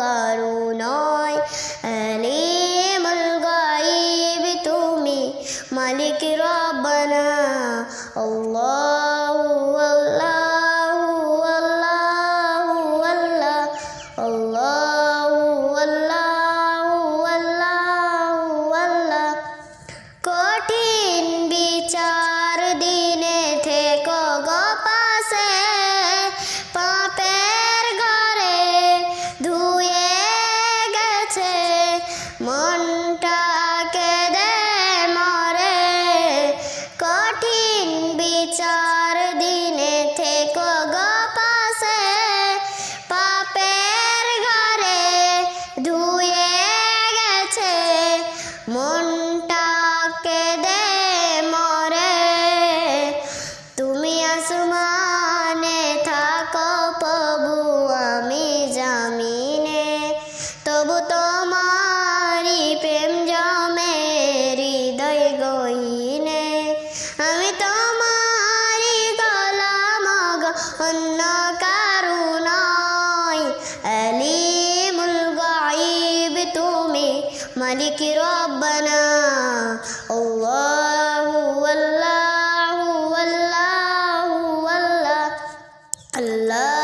করুণা ملك ربنا الله والله والله والله الله